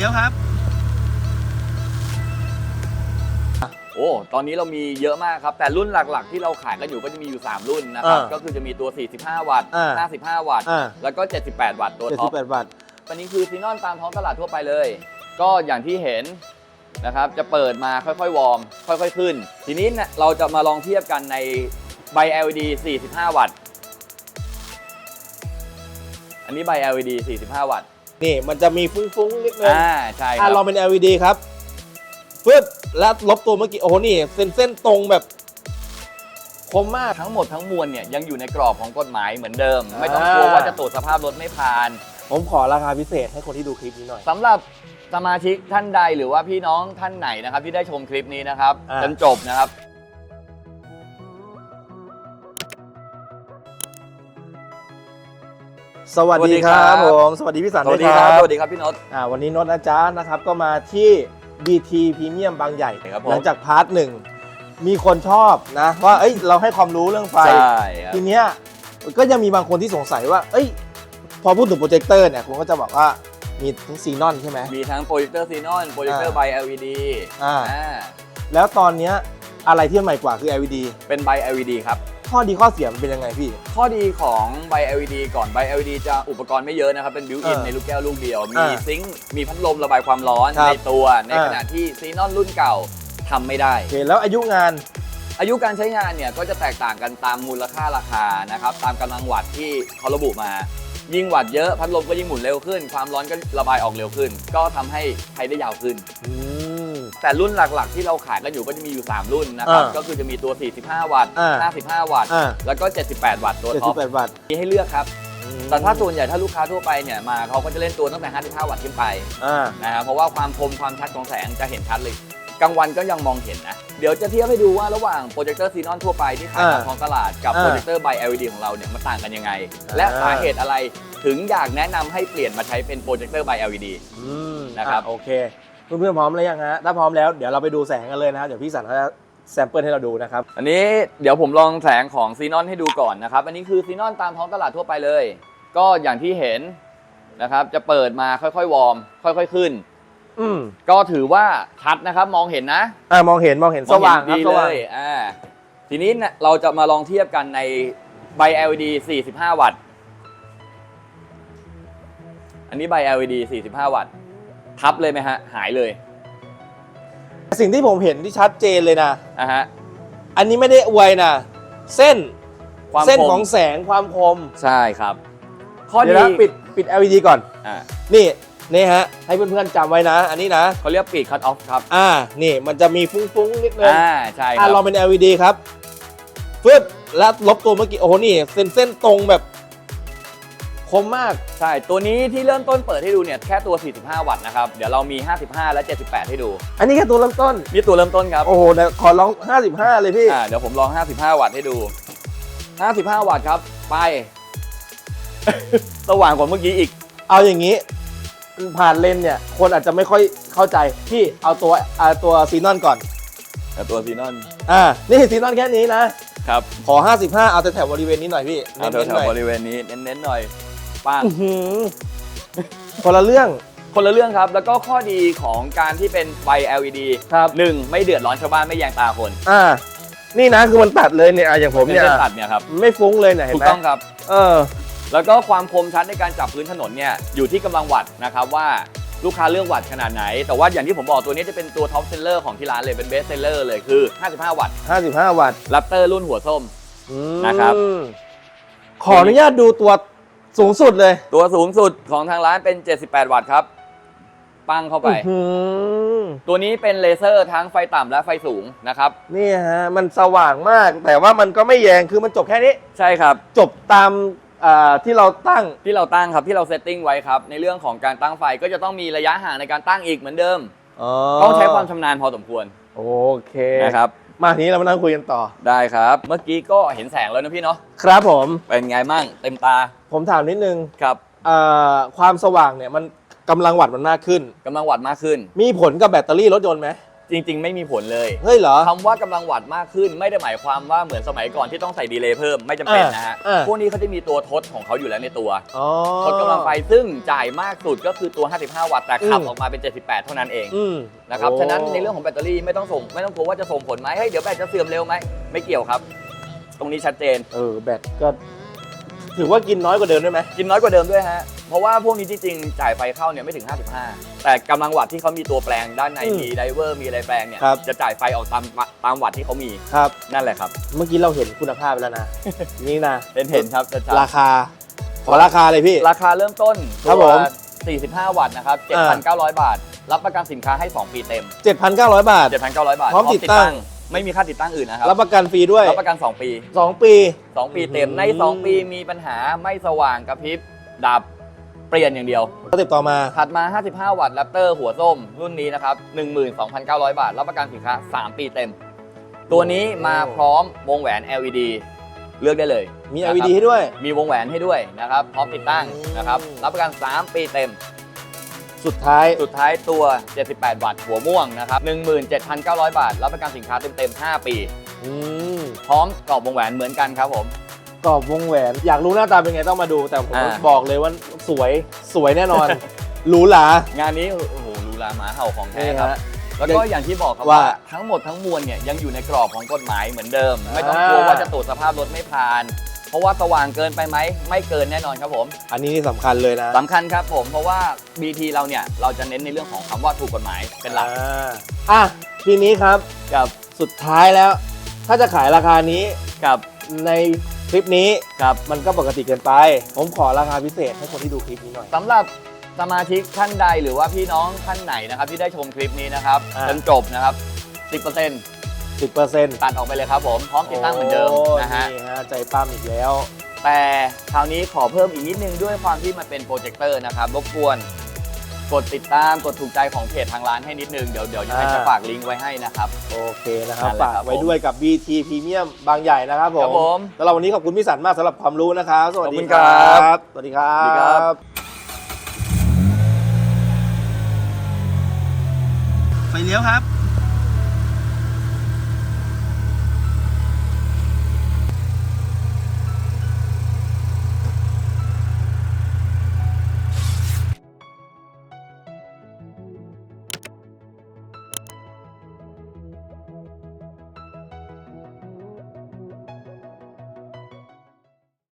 ลี้ยวครับ โอ้ ตอนนี้เรามีเยอะมากครับ แต่รุ่นหลักๆ ที่เราขายกันอยู่ก็จะมีอยู่ 3 รุ่นนะครับ อ่าก็คือจะมีตัว 45 วัตต์ อ่า55 วัตต์ อ่า แล้วก็ 78 วัตต์ตัวท็อป 78วัตต์อันนี้คือซีนอนตามท้องตลาดทั่วไปเลย ก็อย่างที่เห็นนะครับ จะเปิดมาค่อยๆ วอร์ม ค่อยๆ ขึ้น ทีนี้เนี่ยเราจะมาลองเทียบกันในใบ LED 45 วัตต์ อันนี้ใบ LED 45 วัตต์ นี่มันจะมีฟุ้งๆนิดนึงอ่าใช่คอะรับลองเป็น LED ครับปึ๊บแล้วลบตัวเมื่อกี้ โอ้โห นี่เส้นเส้นตรงแบบ คมมาก ทั้งหมดทั้งมวลเนี่ยยังอยู่ในกรอบของกฎหมายเหมือนเดิมอ่าไม่ต้องกลัวว่าจะตรวจสภาพรถไม่ผ่าน ผมขอราคาพิเศษให้คนที่ดูคลิปนี้หน่อย สำหรับสมาชิกท่านใดหรือว่าพี่น้องท่านไหนนะครับที่ได้ชมคลิปนี้นะครับอ่า จนจบนะครับ สวัสดีคสวัสดีครัรับบผมสวัสดีพี่สันสวัสดีด้วยครับสวัสดีครับพี่นศอ่าวันนี้นนท์นะจ๊ะนะครับก็มาที่ BT Premium บางใหญ่ครับผม หลังจากพาร์ทหนึ่งมีคนชอบนะว่าเอ้ยเราให้ความรู้เรื่องไฟ ใช่ครับ ทีเนี้ยก็ยังมีบางคนที่สงสัยว่า เอ้ย พอพูดถึงโปรเจคเตอร์เนี่ยคุณก็จะบอกว่ามีทั้งซีนอนใช่ไหม มีทั้งโปรเจคเตอร์ซีนอนโปรเจคเตอร์อ่าไบ LED อ่า อ่าแล้วตอนเนี้ยอะไรที่ใหม่กว่าคือ LED เป็นไบ LED ครับ ข้อดีข้อเสียมันเป็นยังไงพี่ ข้อดีของไบ LED ก่อนไบ LED จะอุปกรณ์ไม่เยอะนะครับ เป็นบิวอินอ่าในลูกแก้วลูกเดียว มีอ่าซิงค์มีพัดลมระบายความร้อนครับในตัว ในอ่า ขณะที่ซีนอนรุ่นเก่าทำไม่ได้ โอเคแล้วอายุงาน อายุการใช้งานเนี่ยก็จะแตกต่างกันตามมูลค่าราคานะครับตามกำลังวัตต์ที่เขาระบุมา ยิ่งวัตต์เยอะพัดลมก็ยิ่งหมุนเร็วขึ้น ความร้อนก็ระบายออกเร็วขึ้น ก็ทำให้ใช้ได้ยาวขึ้น อืม แต่รุ่นหลักๆ ที่เราขายกันอยู่ก็จะมีอยู่ 3 รุ่นนะครับ อ่าก็คือจะมีตัว 45 วัตต์ อ่า55 วัตต์ อ่า แล้วก็ 78 วัตต์ตัวท็อป78วัตต์มีให้เลือกครับอืมแต่ถ้าส่วนใหญ่ถ้าลูกค้าทั่วไปเนี่ยมาเขาก็จะเล่นตัวตั้งแต่ 55 วัตต์ขึ้นไปอ่า นะครับ เพราะว่าความคมความชัดของแสงจะเห็นชัดเลย กลางวันก็ยังมองเห็นนะ เดี๋ยวจะเทียบให้ดูว่าระหว่างโปรเจคเตอร์ซีนอนทั่วไปที่ขายตามอ่าท้องตลาดกับอ่าโปรเจคเตอร์ไบ LED ของเราเนี่ยมันต่างกันยังไงอ่าและสาเหตุอะไรถึงอยากแนะนำให้เปลี่ยนมาใช้เป็นโปรเจคเตอร์ไบ LED อืมนะครับ อ่โอเค เพื่อนๆพร้อมแล้วยังฮะถ้าพร้อมแล้วเดี๋ยวเราไปดูแสงกันเลยนะเดี๋ยวพี่สันเขาจะแซมเปิลให้เราดูนะครับอันนี้เดี๋ยวผมลองแสงของซีนอนให้ดูก่อนนะครับ อันนี้คือซีนอนตามท้องตลาดทั่วไปเลย ก็อย่างที่เห็นนะครับ จะเปิดมาค่อยๆวอร์มค่อย ๆขึ้น อืมก็ถือว่าชัดนะครับ มองเห็นนะอ่ามองเห็นมองเห็นสว่างครับดีสเลว่างยอ่าทีนี้เนี่ยเราจะมาลองเทียบกันในใบ LED 45 วัตต์ อันนี้ใบ LED 45 วัตต์ ทับเลยไหมฮะ หายเลยสิ่งที่ผมเห็นที่ชัดเจนเลยนะ อะฮะ อันนี้ไม่ได้อวยนะ เส้นความเส้นคมของแสงความคมใช่ครับ ข้อเดี๋ยวดีนะปิดปิด LED ก่อน อ่านี่นี่ฮะ ให้เพื่อนๆจำไว้นะ อันนี้นะ เขาเรียกปีกคัตออฟครับอ่า นี่มันจะมีฟุ้งๆนิดนึงอ่าใช่คอ่ารับลองเป็น LED ครับฟึบแล้วลบตัวเมื่อกี้ โอ้โห นี่เส้นเส้นตรงแบบ คมมาก ใช่ ตัวนี้ที่เริ่มต้นเปิดให้ดูเนี่ยแค่ตัว 45 วัตต์นะครับ เดี๋ยวเรามี 55 และ 78 ให้ดู อันนี้แค่ตัวเริ่มต้น นี่ตัวเริ่มต้นครับ โอ้โหเดี๋ยวขอลอง 55 เลยพี่ อ่าเดี๋ยวผมลอง 55 วัตต์ให้ดู 55 วัตต์ครับ ไป สว่างกว่าเมื่อกี้อีก เอาอย่างนี้ ผ่านเลนส์เนี่ย คนอาจจะไม่ค่อยเข้าใจ พี่เอาตัวเอาตัวซีนอนก่อน แต่ตัวซีนอน อ่า นี่ซีนอนแค่นี้นะ ครับ ขอ 55 เอาแต่แถวบริเวณนี้หน่อยพี่เอาแถเน้นๆหน่วอยๆบริเวณนี้เน้นๆหน่อย ป้างอื้อหือคนละเรื่อง คนละเรื่องครับ แล้วก็ข้อดีของการที่เป็นไฟ LED ครับ หนึ่งไม่เดือดร้อนชาวบ้านไม่แยงตาคนอ่า นี่นะคือมันตัดเลยเนี่ยอะอย่างผมเป็นเนี่ยเส้นตัดเนี่ยครับไม่ฟุ้งเลยเนี่ยเห็ถูนกไหมต้องครับ เออ แล้วก็ความคมชัดในการจับพื้นถนนเนี่ยอยู่ที่กำลังวัตต์นะครับว่าลูกค้าเลือกวัตต์ขนาดไหน แต่ว่าอย่างที่ผมบอกตัวนี้จะเป็นตัวท็อปเซลเลอร์ของที่ร้านเลยเป็นเบสเซลเลอร์เลยคือ 55 วัตต์55 วัตต์แรปเตอร์รุ่นหัวส้ม อืมนะครับ ขออนุญาตดูตัว สูงสุดเลยตัวสูงสุดของทางร้านเป็น 78 วัตต์ครับ ปั้งเข้าไป อื้อหือตัวนี้เป็นเลเซอร์ทั้งไฟต่ำและไฟสูงนะครับ นี่ฮะมันสว่างมาก แต่ว่ามันก็ไม่แยงคือมันจบแค่นี้ ใช่ครับ จบตามอ่าที่เราตั้ง ที่เราตั้งครับที่เราเซตติ้งไว้ครับ ในเรื่องของการตั้งไฟก็จะต้องมีระยะห่างในการตั้งอีกเหมือนเดิม ต้องใช้ความชำนาญพอสมควรโอเคนะครับ มาทีนี้เรามานั่งคุยกันต่อ ได้ครับ เมื่อกี้ก็เห็นแสงแล้วนะพี่เนาะครับผม เป็นไงมั่งเต็มตาผมถามนิดนึงครับอ่าความสว่างเนี่ยมันกำลังวัตต์มันมากขึ้น กำลังวัดมากขึ้น มีผลกับแบตเตอรี่รถยนต์ไหม จริง ๆ ไม่มีผลเลยเฮ้ยเหรอ คำว่ากำลังวัตต์มากขึ้น ไม่ได้หมายความว่าเหมือนสมัยก่อนที่ต้องใส่ดีเลย์เพิ่มไม่จำเป็นนะฮะอ่าอ่าพวกนี้เขาจะมีตัวทดของเขาอยู่แล้วในตัว อ๋อ ทดกำลังไฟซึ่งจ่ายมากสุดก็คือตัว 55 วัตต์แต่ขับอืม ออกมาเป็น 78 เท่านั้นเองอืมนะครับโฉะนั้นในเรื่องของแบตเตอรี่ไม่ต้องส่งไม่ต้องกลัวว่าจะส่งผลไหมเฮ้ยเดี๋ยวแบตจะเสื่อมเร็วไหมไม่เกี่ยวครับ ตรงนี้ชัดเจน เออแบตก็ ถือว่ากินน้อยกว่าเดิมได้ไหมกินน้อยกว่าเดิมด้วยฮะ เพราะว่าพวกนี้จริงๆจ่ายไฟเข้าเนี่ยไม่ถึง 55 แต่กำลังวัตต์ที่เขามีตัวแปลงด้านในอืมมีไดเวอร์มีอะไรแปลงเนี่ยครับ จะจ่ายไฟออกตามตามวัตต์ที่เขามีครับ นั่นแหละครับ เมื่อกี้เราเห็นคุณภาพไปแล้วนะ นี่นะเห็นเห็นครับชัดราคา ขอราคาเลยพี่ๆราคาเริ่มต้นครับตัวผม45 วัตต์นะครับ7,900 บาท รับประกันสินค้าให้ 2 ปีเต็ม 7,900 บาท 7,900 บาทพร้อมติดตั้ง ไม่มีค่าติดตั้งอื่นนะครับรับประกันฟรีด้วย รับประกัน 2 ปี 2 ปี 2 ปีเต็ม ในอืม2ปีมีปัญหาไม่สว่างกระพริบ ดับ เปลี่ยนอย่างเดียวสเต็ปต่อมา ถัดมา 55 วัตต์แรปเตอร์หัวส้ม รุ่นนี้นะครับ 12,900 บาท รับประกันสินค้า 3 ปีเต็ม ตัวนี้มาพร้อมวงแหวน LED เลือกได้เลยมีนะครับ LED ให้ด้วย มีวงแหวนให้ด้วยนะครับ พร้อมติดตั้งนะครับอืมรับประกัน 3 ปีเต็ม สุดท้าย สุดท้ายตัว 78 วัตต์หัวม่วงนะครับ 17,900 บาท รับประกันสินค้าเต็มๆ 5 ปี อืม พร้อมกรอบวงแหวนเหมือนกันครับผม กรอบวงแหวน อยากรู้หน้าตาเป็นไงต้องมาดู แต่ผมอ่า บอกเลยว่าสวยสวยแน่นอน หรูหรา งานนี้โอ้โหลูลาหมาเห่าของแท้นี่ครับฮะแล้วก็อย่างที่บอกครับว่าว่าทั้งหมดทั้งมวลเนี่ยยังอยู่ในกรอบของกฎหมายเหมือนเดิม ไม่ต้องกลัวอ่า ว่าจะตรวจสภาพรถไม่ผ่าน เพราะว่าสว่างเกินไปไหมไม่เกินแน่นอนครับผมอันนี้นี่สำคัญเลยนะสำคัญครับผมเพราะว่า BT เราเนี่ยเราจะเน้นในเรื่องของคำว่าถูกกฎหมายเป็นหลักอ่าอะทีนี้ครับกับสุดท้ายแล้ว ถ้าจะขายราคานี้กับใน คลิปนี้กับมันก็ปกติเกินไป ผมขอราคาพิเศษให้คนที่ดูคลิปนี้หน่อย สำหรับสมาชิกท่านใดหรือว่าพี่น้องท่านไหนนะครับ ที่ได้ชมคลิปนี้นะครับอ่า จนจบนะครับ 10% 10%ตัดออกไปเลยครับผมพร้อมติดตั้งเหมือนเดิมโนะฮะ นี่ฮะใจปั้มอีกแล้ว แต่คราวนี้ขอเพิ่มอีกนิดนึงด้วยความที่มันเป็นโปรเจคเตอร์นะครับรบกวน กดติดตามกดถูกใจของเพจทางร้านให้นิดนึง เดี๋ยวเดี๋ยวยังไงอ่าจะฝากลิงก์ไว้ให้นะครับ โอเคนะครับนั่นแหละฝากครับไว้ด้วยกับ BT Premium บางใหญ่นะครับผครัมบผมสำหรับวันนี้ขอบคุณพี่สันมากสำหรับความรู้นะครับ สวัสดีขอบคุณคครรัับสวัสดีครัสวัสดีครับ บไฟเลี้ยวครับ